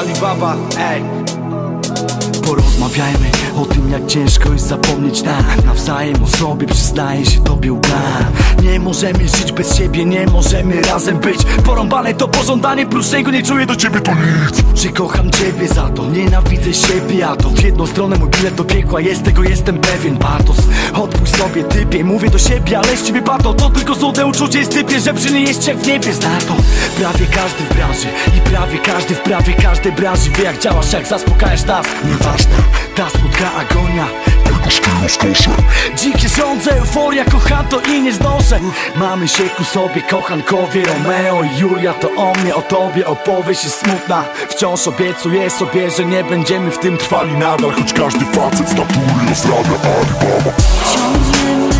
Baba, ej. Porozmawiajmy o tym jak ciężko jest zapomnieć na Nawzajem o sobie przyznaję się tobie łga Nie możemy żyć bez siebie, nie możemy razem być. Porąbane to pożądanie, prócz niego nie czuję do ciebie to nic. Że kocham ciebie za to, nienawidzę siebie A to w jedną stronę mój bilet do piekła jest, tego jestem pewien. Patos, odpuść sobie typie, mówię do siebie, ale z ciebie pato To tylko złote uczucie. Jest typie, że przy niej jest w niebie Zna to. Prawie każdy w branży i prawie każdy w prawie każdej branży Wie jak działasz, jak zaspokajasz nas. Nieważne, ta słodka agonia Stylu skoszę Dzikie rządze, euforia, kocham to i nie znoszę. Mamy się ku sobie, kochankowie Romeo i Julia to o mnie, o tobie opowieść jest smutna. Wciąż obiecuję sobie, że nie będziemy w tym trwali nadal Choć każdy facet z natury rozrabia Alibaba Ciągniemy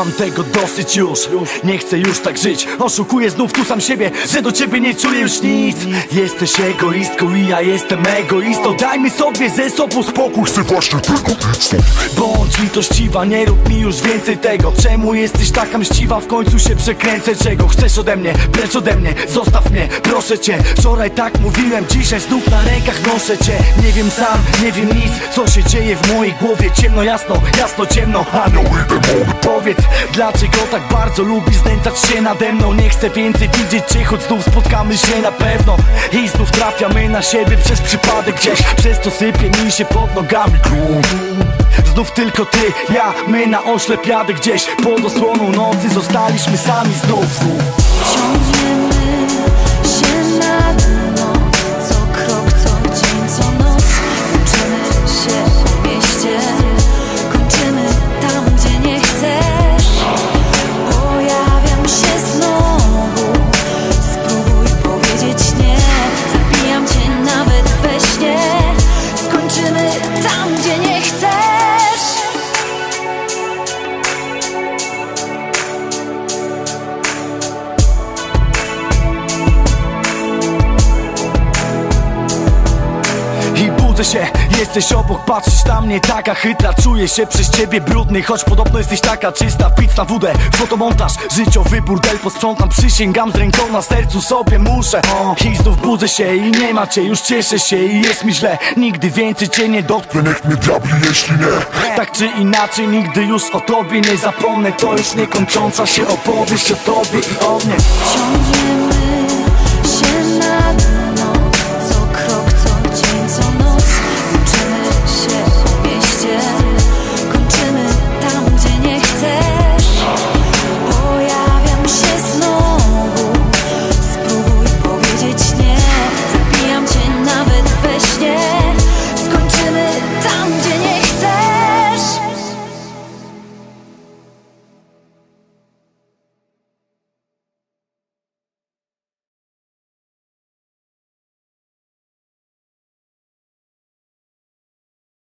Mam tego dosyć już. Nie chcę już tak żyć. Oszukuję znów tu sam siebie Że do ciebie nie czuję już nic. Jesteś egoistką i ja jestem egoistą. Dajmy sobie ze sobą spokój. Chcę właśnie być stąd Bądź litościwa, nie rób mi już więcej tego. Czemu jesteś taka mściwa? W końcu się przekręcę. Czego chcesz ode mnie? Precz ode mnie. Zostaw mnie, proszę cię. Wczoraj tak mówiłem, dzisiaj znów na rękach noszę cię. Nie wiem sam, nie wiem nic Co się dzieje w mojej głowie. Ciemno, jasno, jasno, ciemno. Anioły, demony. Powiedz, dlaczego tak bardzo lubisz znęcać się nade mną? Nie chcę więcej widzieć cię, choć znów spotkamy się na pewno. I znów trafiamy na siebie przez przypadek gdzieś. Przez to sypie mi się pod nogami grunt Znów tylko ty, ja, my na oślep jadę gdzieś. Pod osłoną nocy zostaliśmy sami znów się, jesteś obok, patrzysz na mnie taka chytra Czuję się przez ciebie brudny, choć podobno jesteś taka czysta Pic na wódę, fotomontaż, życiowy burdel Posprzątam, przysięgam z ręką na sercu sobie muszę. I znów budzę się i nie ma cię, już cieszę się i jest mi źle Nigdy więcej cię nie dotknę Niech mnie diabli, jeśli nie. Tak czy inaczej, nigdy już o tobie nie zapomnę To już niekończąca się opowieść o tobie i o mnie. Ciągniemy